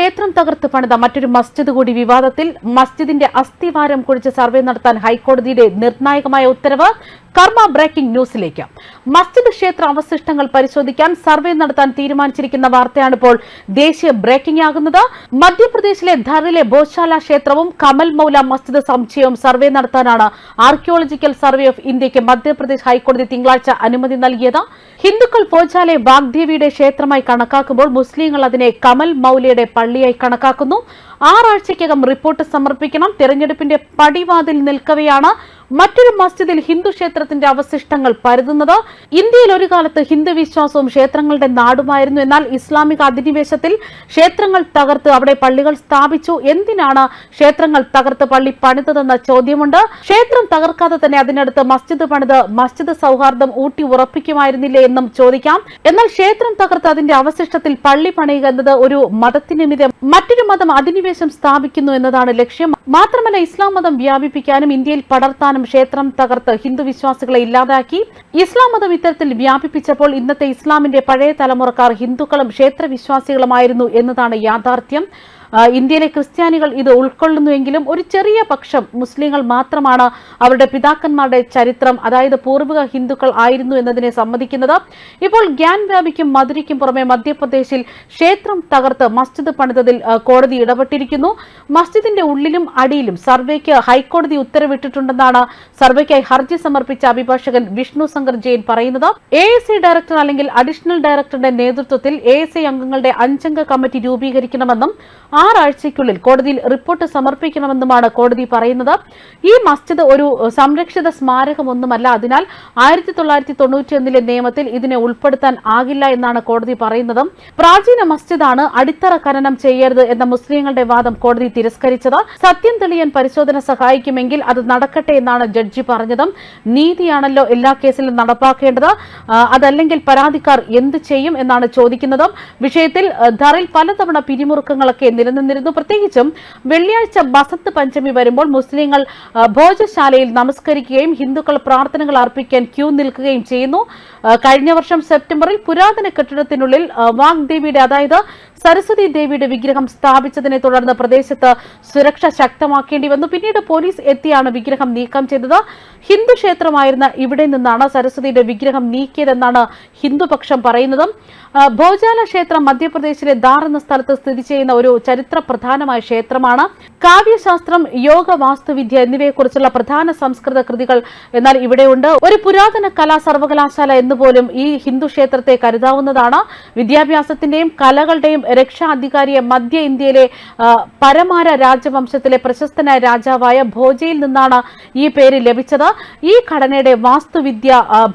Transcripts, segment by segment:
ക്ഷേത്രം തകർത്ത് പണിത മറ്റൊരു മസ്ജിദ് കൂടി വിവാദത്തിൽ മസ്ജിദിന്റെ അസ്ഥിവാരം കുഴിച്ച് സർവേ നടത്താൻ ഹൈക്കോടതിയുടെ നിർണായകമായ ഉത്തരവ്. കർമ്മ ബ്രേക്കിംഗ് ന്യൂസിലേക്ക്. മസ്ജിദ് ക്ഷേത്ര അവശിഷ്ടങ്ങൾ പരിശോധിക്കാൻ സർവേ നടത്താൻ തീരുമാനിച്ചിരിക്കുന്ന വാർത്തയാണ് ഇപ്പോൾ ദേശീയ ബ്രേക്കിംഗ് ആകുന്നത്. മധ്യപ്രദേശിലെ ധറിലെ ബോശാല ക്ഷേത്രവും കമൽ മൗല മസ്ജിദ് സമുച്ചയവും സർവേ നടത്താനാണ് ആർക്കിയോളജിക്കൽ സർവേ ഓഫ് ഇന്ത്യയ്ക്ക് മധ്യപ്രദേശ് ഹൈക്കോടതി തിങ്കളാഴ്ച അനുമതി നൽകിയത്. ഹിന്ദുക്കൾ ഭോജാലെ വാഗ്ദേവിയുടെ ക്ഷേത്രമായി കണക്കാക്കുമ്പോൾ മുസ്ലിങ്ങൾ അതിനെ കമൽ മൗലയുടെ പള്ളിയായി കണക്കാക്കുന്നു. ആറാഴ്ചയ്ക്കകം റിപ്പോർട്ട് സമർപ്പിക്കണം. തെരഞ്ഞെടുപ്പിന്റെ പടിവാതിൽ നിൽക്കവെയാണ് മറ്റൊരു മസ്ജിദിൽ ഹിന്ദു ക്ഷേത്രത്തിന്റെ അവശിഷ്ടങ്ങൾ പരതുന്നത് ഇന്ത്യയിൽ ഒരു കാലത്ത് ഹിന്ദു വിശ്വാസവും ക്ഷേത്രങ്ങളുടെ നാടുമായിരുന്നു. എന്നാൽ ഇസ്ലാമിക അധിനിവേശത്തിൽ ക്ഷേത്രങ്ങൾ തകർത്ത് അവിടെ പള്ളികൾ സ്ഥാപിച്ചു. എന്തിനാണ് ക്ഷേത്രങ്ങൾ തകർത്ത് പള്ളി പണിതതെന്ന ചോദ്യമുണ്ട്. ക്ഷേത്രം തകർക്കാതെ തന്നെ അതിനടുത്ത് മസ്ജിദ് പണിത് മസ്ജിദ് സൗഹാർദ്ദം ഊട്ടി ഉറപ്പിക്കുമായിരുന്നില്ലേ എന്നും ചോദിക്കാം. എന്നാൽ ക്ഷേത്രം തകർത്ത് അതിന്റെ അവശിഷ്ടത്തിൽ പള്ളി പണിയുക എന്നത് ഒരു മതത്തിനെതിരെ മറ്റൊരു മതം അധിനിവേശം സ്ഥാപിക്കുന്നു എന്നതാണ് ലക്ഷ്യം. മാത്രമല്ല ഇസ്ലാം മതം വ്യാപിപ്പിക്കാനും ഇന്ത്യയിൽ പടർത്താനും ക്ഷേത്രം തകർത്ത് ഹിന്ദു വിശ്വാസികളെ ഇല്ലാതാക്കി. ഇസ്ലാം മതം ഇത്തരത്തിൽ വ്യാപിപ്പിച്ചപ്പോൾ ഇന്നത്തെ ഇസ്ലാമിന്റെ പഴയ തലമുറക്കാർ ഹിന്ദുക്കളും ക്ഷേത്രവിശ്വാസികളുമായിരുന്നു എന്നതാണ് യാഥാർത്ഥ്യം. ഇന്ത്യയിലെ ക്രിസ്ത്യാനികൾ ഇത് ഉൾക്കൊള്ളുന്നുവെങ്കിലും ഒരു ചെറിയ പക്ഷം മുസ്ലിങ്ങൾ മാത്രമാണ് അവരുടെ പിതാക്കന്മാരുടെ ചരിത്രം അതായത് പൂർവിക ഹിന്ദുക്കൾ ആയിരുന്നു എന്നതിനെ സമ്മതിക്കുന്നത്. ഇപ്പോൾ ഗ്യാൻ വ്യാപിക്കും മധുരയ്ക്കും പുറമെ മധ്യപ്രദേശിൽ ക്ഷേത്രം തകർത്ത് മസ്ജിദ് പണിതതിൽ കോടതി ഇടപെട്ടിരിക്കുന്നു. മസ്ജിദിന്റെ ഉള്ളിലും അടിയിലും സർവേക്ക് ഹൈക്കോടതി ഉത്തരവിട്ടിട്ടുണ്ടെന്നാണ് സർവേക്കായി ഹർജി സമർപ്പിച്ച അഭിഭാഷകൻ വിഷ്ണു ശങ്കർ ജെയിൻ പറയുന്നത്. എ എസ് ഡയറക്ടർ അല്ലെങ്കിൽ അഡീഷണൽ ഡയറക്ടറുടെ നേതൃത്വത്തിൽ എ എസ് അംഗങ്ങളുടെ അഞ്ചംഗ കമ്മിറ്റി രൂപീകരിക്കണമെന്നും ആറാഴ്ചയ്ക്കുള്ളിൽ കോടതിയിൽ റിപ്പോർട്ട് സമർപ്പിക്കണമെന്നുമാണ് കോടതി പറയുന്നത്. ഈ മസ്ജിദ് ഒരു സംരക്ഷിത സ്മാരകമൊന്നുമല്ല. അതിനാൽ ആയിരത്തി തൊള്ളായിരത്തി തൊണ്ണൂറ്റിയൊന്നിലെ നിയമത്തിൽ ഇതിനെ ഉൾപ്പെടുത്താൻ ആകില്ല എന്നാണ് കോടതി പറയുന്നത്. പ്രാചീന മസ്ജിദാണ് അടിത്തറ ഖനനം ചെയ്യരുത് എന്ന മുസ്ലിങ്ങളുടെ വാദം കോടതി തിരസ്കരിച്ചത്. സത്യം തെളിയാൻ പരിശോധന സഹായിക്കുമെങ്കിൽ അത് നടക്കട്ടെ എന്നാണ് ജഡ്ജി പറഞ്ഞതും. നീതിയാണല്ലോ എല്ലാ കേസിലും നടപ്പാക്കേണ്ടത്. അതല്ലെങ്കിൽ പരാതിക്കാർ എന്ത് ചെയ്യും എന്നാണ് ചോദിക്കുന്നത്. വിഷയത്തിൽ ധറിൽ പലതവണ പിരിമുറുക്കങ്ങളൊക്കെ നിലനിന്നിരുന്നു. പ്രത്യേകിച്ചും വെള്ളിയാഴ്ച ബസന്ത് പഞ്ചമി വരുമ്പോൾ മുസ്ലിങ്ങൾ ഭോജശാലയിൽ നമസ്കരിക്കുകയും ഹിന്ദുക്കൾ പ്രാർത്ഥനകൾ അർപ്പിക്കാൻ ക്യൂ നിൽക്കുകയും ചെയ്യുന്നു. കഴിഞ്ഞ വർഷം സെപ്റ്റംബറിൽ പുരാതന കെട്ടിടത്തിനുള്ളിൽ വാഗ്ദേവിയുടെ അതായത് സരസ്വതി ദേവിയുടെ വിഗ്രഹം സ്ഥാപിച്ചതിനെ തുടർന്ന് പ്രദേശത്ത് സുരക്ഷ ശക്തമാക്കേണ്ടി വന്നു. പിന്നീട് പോലീസ് എത്തിയാണ് വിഗ്രഹം നീക്കം ചെയ്തത്. ഹിന്ദു ക്ഷേത്രമായിരുന്ന ഇവിടെ നിന്നാണ് സരസ്വതിയുടെ വിഗ്രഹം നീക്കിയതെന്നാണ് ഹിന്ദുപക്ഷം പറയുന്നത്. ഭോജാല ക്ഷേത്രം മധ്യപ്രദേശിലെ ദാർ എന്ന സ്ഥലത്ത് സ്ഥിതി ചെയ്യുന്ന ഒരു ചരിത്ര പ്രധാനമായ ക്ഷേത്രമാണ്. കാവ്യശാസ്ത്രം യോഗ വാസ്തുവിദ്യ എന്നിവയെക്കുറിച്ചുള്ള പ്രധാന സംസ്കൃത കൃതികൾ എന്നാൽ ഇവിടെയുണ്ട്. ഒരു പുരാതന കലാ സർവകലാശാല എന്നുപോലും ഈ ഹിന്ദു ക്ഷേത്രത്തെ കരുതാവുന്നതാണ്. വിദ്യാഭ്യാസത്തിന്റെയും കലകളുടെയും രക്ഷാ അധികാരിയെ മധ്യ ഇന്ത്യയിലെ പരമാര രാജവംശത്തിലെ പ്രശസ്തനായ രാജാവായ ഭോജയിൽ നിന്നാണ് ഈ പേര് ലഭിച്ചത്. ഈ ഘടനയുടെ വാസ്തുവിദ്യ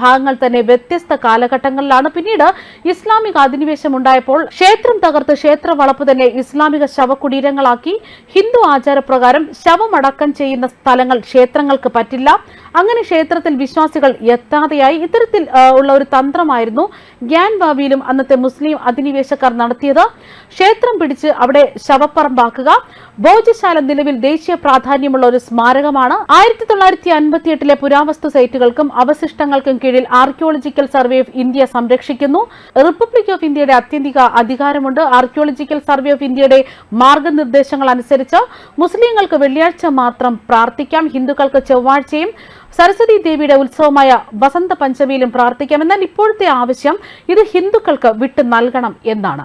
ഭാഗങ്ങൾ തന്നെ വ്യത്യസ്ത കാലഘട്ടങ്ങളിലാണ്. പിന്നീട് ഇസ്ലാമിക അധിനിവേശം ഉണ്ടായപ്പോൾ ക്ഷേത്രം തകർത്ത് ക്ഷേത്ര വളപ്പ് തന്നെ ഇസ്ലാമിക ശവകുടീരങ്ങളാക്കി. ഹിന്ദു ആചാരപ്രകാരം ശവമടക്കം ചെയ്യുന്ന സ്ഥലങ്ങൾ ക്ഷേത്രങ്ങൾക്ക് പറ്റില്ല. അങ്ങനെ ക്ഷേത്രത്തിൽ വിശ്വാസികൾ എത്താതെയായി. ഇത്തരത്തിൽ ഉള്ള ഒരു തന്ത്രമായിരുന്നു ഗ്യാൻ ഭാവിയിലും അന്നത്തെ മുസ്ലിം അധിനിവേശക്കാർ നടത്തിയത്. ക്ഷേത്രം പിടിച്ച് അവിടെ ശവപ്പറമ്പാക്കുക. ഭോജശാല നിലവിൽ ദേശീയ പ്രാധാന്യമുള്ള ഒരു സ്മാരകമാണ്. ആയിരത്തി തൊള്ളായിരത്തി അൻപത്തി എട്ടിലെ പുരാവസ്തു സൈറ്റുകൾക്കും അവശിഷ്ടങ്ങൾക്കും കീഴിൽ ആർക്കിയോളജിക്കൽ സർവേ ഓഫ് ഇന്ത്യ സംരക്ഷിക്കുന്നു. റിപ്പബ്ലിക് ഓഫ് ഇന്ത്യയുടെ അത്യന്തിക അധികാരമുണ്ട്. ആർക്കിയോളജിക്കൽ സർവേ ഓഫ് ഇന്ത്യയുടെ മാർഗനിർദ്ദേശങ്ങൾ അനുസരിച്ച് മുസ്ലിങ്ങൾക്ക് വെള്ളിയാഴ്ച മാത്രം പ്രാർത്ഥിക്കാം. ഹിന്ദുക്കൾക്ക് ചൊവ്വാഴ്ചയും സരസ്വതി ദേവിയുടെ ഉത്സവമായ വസന്ത പഞ്ചമിയിലും പ്രാർത്ഥിക്കാം. എന്നാൽ ഇപ്പോഴത്തെ ആവശ്യം ഇത് ഹിന്ദുക്കൾക്ക് വിട്ടു നൽകണം എന്നാണ്.